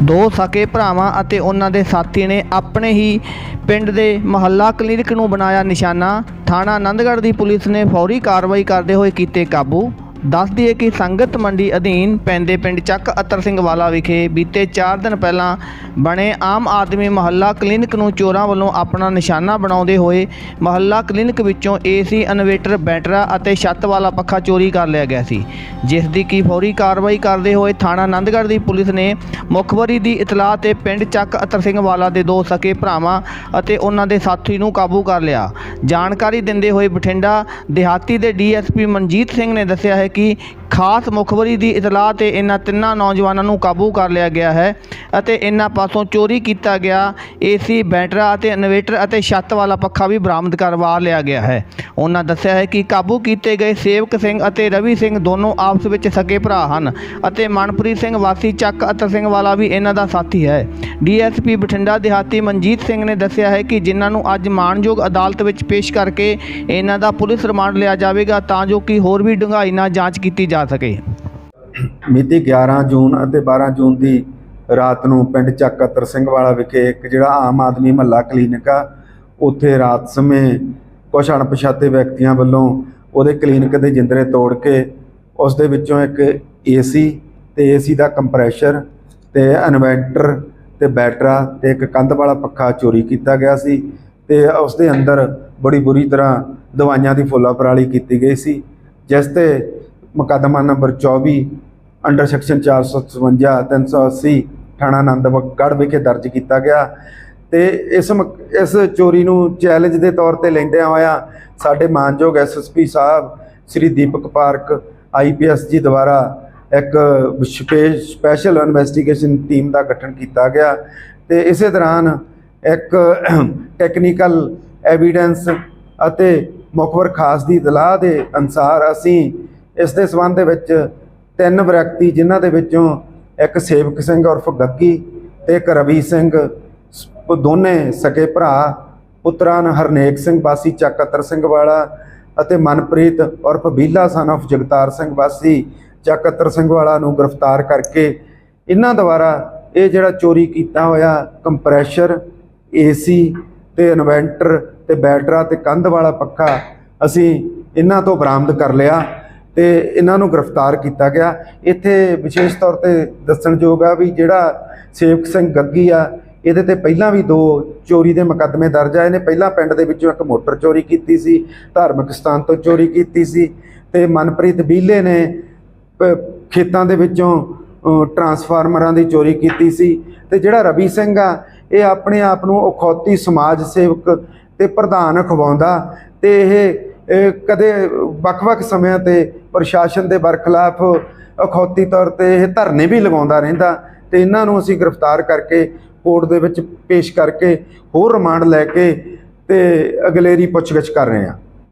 ਦੋ ਸਕੇ ਭਰਾਵਾਂ ਅਤੇ ਉਹਨਾਂ ਦੇ ਸਾਥੀ ਨੇ ਆਪਣੇ ਹੀ ਪਿੰਡ ਦੇ ਮਹੱਲਾ ਕਲੀਨਿਕ ਨੂੰ ਬਣਾਇਆ ਨਿਸ਼ਾਨਾ। ਥਾਣਾ ਆਨੰਦਗੜ੍ਹ ਦੀ ਪੁਲਿਸ ਨੇ ਫੌਰੀ ਕਾਰਵਾਈ ਕਰਦੇ ਹੋਏ ਕੀਤੇ ਕਾਬੂ। ਦੱਸ ਦਈਏ ਕਿ ਸੰਗਤ ਮੰਡੀ ਅਧੀਨ ਪੈਂਦੇ ਪਿੰਡ ਚੱਕ ਅਤਰ ਸਿੰਘ ਵਾਲਾ ਵਿਖੇ ਬੀਤੇ 4 ਦਿਨ ਪਹਿਲਾਂ ਬਣੇ ਆਮ ਆਦਮੀ ਮਹੱਲਾ ਕਲੀਨਿਕ ਨੂੰ ਚੋਰਾਂ ਵੱਲੋਂ ਆਪਣਾ ਨਿਸ਼ਾਨਾ ਬਣਾਉਂਦੇ ਹੋਏ ਮਹੱਲਾ ਕਲੀਨਿਕ ਵਿੱਚੋਂ ਏਸੀ, ਇਨਵੇਟਰ, ਬੈਟਰਾ ਅਤੇ ਛੱਤ ਵਾਲਾ ਪੱਖਾ ਚੋਰੀ ਕਰ ਲਿਆ ਗਿਆ ਸੀ, ਜਿਸ ਦੀ ਕੀ ਫੌਰੀ ਕਾਰਵਾਈ ਕਰਦੇ ਹੋਏ ਥਾਣਾ ਆਨੰਦਗੜ੍ਹ ਦੀ ਪੁਲਿਸ ਨੇ ਮੁਖਬਰੀ ਦੀ ਇਤਲਾਹ ਤੇ ਪਿੰਡ ਚੱਕ ਅਤਰ ਸਿੰਘ ਵਾਲਾ ਦੇ ਦੋ ਸਕੇ ਭਰਾਵਾਂ ਅਤੇ ਉਹਨਾਂ ਦੇ ਸਾਥੀ ਨੂੰ ਕਾਬੂ ਕਰ ਲਿਆ। ਜਾਣਕਾਰੀ ਦਿੰਦੇ ਹੋਏ ਬਠਿੰਡਾ ਦਿਹਾਤੀ ਦੇ ਡੀਐਸਪੀ ਮਨਜੀਤ ਸਿੰਘ ਨੇ ਦੱਸਿਆ ਹੈ ਕਿ ਖਾਸ ਮੁਖਬਰੀ ਦੀ ਇਤਲਾਹ ਤੇ ਇਹਨਾਂ ਤਿੰਨਾਂ ਨੌਜਵਾਨਾਂ ਨੂੰ ਕਾਬੂ ਕਰ ਲਿਆ ਗਿਆ ਹੈ ਅਤੇ ਇਹਨਾਂ ਪਾਸੋਂ ਚੋਰੀ ਕੀਤਾ ਗਿਆ ਏਸੀ, ਬੈਟਰਾ ਅਤੇ ਇਨਵੇਟਰ ਅਤੇ ਛੱਤ ਵਾਲਾ ਪੱਖਾ ਵੀ ਬਰਾਮਦ ਕਰਵਾ ਲਿਆ ਗਿਆ ਹੈ। ਉਹਨਾਂ ਦੱਸਿਆ ਹੈ ਕਿ ਕਾਬੂ ਕੀਤੇ ਗਏ ਸੇਵਕ ਸਿੰਘ ਅਤੇ ਰਵੀ ਸਿੰਘ ਦੋਨੋਂ ਆਪਸ ਵਿੱਚ ਸਕੇ ਭਰਾ ਹਨ ਅਤੇ ਮਨਪ੍ਰੀਤ ਸਿੰਘ ਵਾਸੀ, ਚੱਕ ਅਤਰ ਸਿੰਘ ਵਾਲਾ ਵੀ ਇਹਨਾਂ ਦਾ ਸਾਥੀ ਹੈ। ਡੀਐਸਪੀ ਬਠਿੰਡਾ ਦਿਹਾਤੀ ਮਨਜੀਤ ਸਿੰਘ ਨੇ ਦੱਸਿਆ ਹੈ ਕਿ ਜਿਨ੍ਹਾਂ ਨੂੰ ਅੱਜ ਮਾਣਯੋਗ ਅਦਾਲਤ ਵਿੱਚ ਪੇਸ਼ ਕਰਕੇ ਇਹਨਾਂ ਦਾ ਪੁਲਿਸ ਰਿਮਾਂਡ ਲਿਆ ਜਾਵੇਗਾ ਤਾਂ ਜੋ ਕਿ ਹੋਰ ਵੀ ਡੂੰਘਾਈ ਨਾਲ ਜਾਂਚ ਕੀਤੀ ਜਾਵੇ ਜਾ ਸਕੇ। ਮਿਤੀ 11 ਜੂਨ ਅਤੇ 12 ਜੂਨ ਦੀ ਰਾਤ ਨੂੰ ਪਿੰਡ ਚੱਕਤਰ ਸਿੰਘ ਵਾਲਾ ਵਿਖੇ ਇੱਕ ਜਿਹੜਾ ਆਮ ਆਦਮੀ ਮਹੱਲਾ ਕਲੀਨਿਕ ਆ, ਉੱਥੇ ਰਾਤ ਸਮੇਂ ਕੁਝ ਅਣਪਛਾਤੇ ਵਿਅਕਤੀਆਂ ਵੱਲੋਂ ਉਹਦੇ ਕਲੀਨਿਕ ਦੇ ਜਿੰਦਰੇ ਤੋੜ ਕੇ ਉਸ ਦੇ ਵਿੱਚੋਂ ਇੱਕ ਏਸੀ ਤੇ ਏਸੀ ਦਾ ਕੰਪਰੈਸ਼ਰ ਤੇ ਇਨਵੈਂਟਰ ਤੇ ਬੈਟਰਾ ਤੇ ਇੱਕ ਕੰਧ ਵਾਲਾ ਪੱਖਾ ਚੋਰੀ ਕੀਤਾ ਗਿਆ ਸੀ ਤੇ ਉਸ ਦੇ ਅੰਦਰ ਬੜੀ ਬੁਰੀ ਤਰ੍ਹਾਂ ਦਵਾਈਆਂ ਦੀ ਫੁੱਲਾ ਪਰਾਲੀ ਕੀਤੀ ਗਈ ਸੀ, ਜਿਸ ਤੇ ਮੁਕੱਦਮਾ ਨੰਬਰ 24 ਅੰਡਰ ਸੈਕਸ਼ਨ 455 380 ਥਾਣਾ ਆਨੰਦਗੜ੍ਹ ਵਿਖੇ ਦਰਜ ਕੀਤਾ ਗਿਆ। ਤੇ ਇਸ ਮੁਕ- ਇਸ ਚੋਰੀ ਨੂੰ ਚੈਲੰਜ ਦੇ ਤੌਰ ਤੇ ਲੈਂਦਿਆਂ ਹੋਇਆ ਸਾਡੇ ਮਾਨਯੋਗ ਐਸਐਸਪੀ ਸਾਹਿਬ, ਸ੍ਰੀ ਦੀਪਕ ਪਾਰਕ ਆਈਪੀਐਸ ਜੀ ਦੁਆਰਾ ਇੱਕ ਵਿਸ਼ੇਸ਼ ਸਪੈਸ਼ਲ ਇਨਵੈਸਟੀਗੇਸ਼ਨ ਟੀਮ ਦਾ ਗਠਨ ਕੀਤਾ ਗਿਆ। ਤੇ ਇਸੇ ਦੌਰਾਨ ਇੱਕ ਟੈਕਨੀਕਲ ਐਵੀਡੈਂਸ ਅਤੇ ਮੁਖਬਰ ਖਾਸ ਦੀ ਇਤਲਾਹ ਦੇ ਅਨਸਾਰ ਅਸੀਂ ਇਸ ਦੇ ਸਬੰਧ ਦੇ ਵਿੱਚ ਤਿੰਨ ਵਿਅਕਤੀ ਜਿਨ੍ਹਾਂ ਦੇ ਵਿੱਚੋਂ ਇੱਕ ਸੇਵਕ ਸਿੰਘ ਉਰਫ ਗੱਗੀ ਤੇ ਇੱਕ ਰਵੀ ਸਿੰਘ। ਸ- ਦੋਨੇ ਸਕੇ ਭਰਾ, ਪੁੱਤਰਾਂ ਹਰਨੇਕ ਸਿੰਘ, ਵਾਸੀ ਚੱਕਤਰ ਸਿੰਘ ਵਾਲਾ ਅਤੇ ਮਨਪ੍ਰੀਤ ਉਰਫ ਬੀਲਾ ਸਨ of ਜਗਤਾਰ ਸਿੰਘ, ਵਾਸੀ ਚੱਕਤਰ ਸਿੰਘ ਵਾਲਾ ਨੂੰ ਗ੍ਰਿਫਤਾਰ ਕਰਕੇ ਇਹਨਾਂ ਦੁਆਰਾ ਇਹ ਜਿਹੜਾ ਚੋਰੀ ਕੀਤਾ ਹੋਇਆ ਕੰਪਰੈਸ਼ਰ, ਏਸੀ ਤੇ ਇਨਵੈਂਟਰ ਤੇ ਬੈਟਰਾ ਤੇ ਕੰਧ ਵਾਲਾ ਪੱਖਾ ਅਸੀਂ ਇਹਨਾਂ ਤੋਂ ਬਰਾਮਦ ਕਰ ਲਿਆ। ਤੇ ਇਹਨਾਂ ਨੂੰ ਗ੍ਰਿਫਤਾਰ ਕੀਤਾ ਗਿਆ। ਇੱਥੇ ਵਿਸ਼ੇਸ਼ ਤੌਰ ਤੇ ਦੱਸਣਯੋਗ ਆ ਵੀ ਜਿਹੜਾ ਸੇਵਕ ਸਿੰਘ ਗੱਗੀ ਆ, ਇਹਦੇ ਤੇ ਪਹਿਲਾਂ ਵੀ ਦੋ ਚੋਰੀ ਦੇ ਮੁਕੱਦਮੇ ਦਰਜ ਆਏ ਨੇ। ਪਹਿਲਾਂ ਪਿੰਡ ਦੇ ਵਿੱਚੋਂ ਇੱਕ ਮੋਟਰ ਚੋਰੀ ਕੀਤੀ ਸੀ, ਧਾਰਮਿਕ ਸਥਾਨ ਤੋਂ ਚੋਰੀ ਕੀਤੀ ਸੀ ਤੇ ਮਨਪ੍ਰੀਤ ਬੀਲੇ ਨੇ ਪ- ਖੇਤਾਂ ਦੇ ਵਿੱਚੋਂ ਟਰਾਂਸਫਾਰਮਰਾਂ ਦੀ ਚੋਰੀ ਕੀਤੀ ਸੀ ਤੇ ਜਿਹੜਾ ਰਵੀ ਸਿੰਘ ਆ, ਇਹ ਆਪਣੇ ਆਪ ਨੂੰ ਅਖੌਤੀ ਸਮਾਜ ਸੇਵਕ ਤੇ ਪ੍ਰਧਾਨ ਖਵਾਉਂਦਾ ਤੇ ਇਹ ਕਦੇ ਵੱਖ-ਵੱਖ ਸਮਿਆਂ ਤੇ ਪ੍ਰਸ਼ਾਸਨ ਦੇ ਬਰਖਲਾਫ ਅਖੌਤੀ ਤੌਰ ਤੇ ਇਹ ਧਰਨੇ ਵੀ ਲਗਾਉਂਦਾ ਰਹਿੰਦਾ ਤੇ ਇਹਨਾਂ ਨੂੰ ਅਸੀਂ ਗ੍ਰਿਫਤਾਰ ਕਰਕੇ ਕੋਰਟ ਦੇ ਵਿੱਚ ਪੇਸ਼ ਕਰਕੇ ਹੋਰ ਰਿਮਾਂਡ ਲੈ ਕੇ ਤੇ ਅਗਲੇਰੀ ਪੁੱਛਗਿੱਛ ਕਰ ਰਹੇ ਹਾਂ।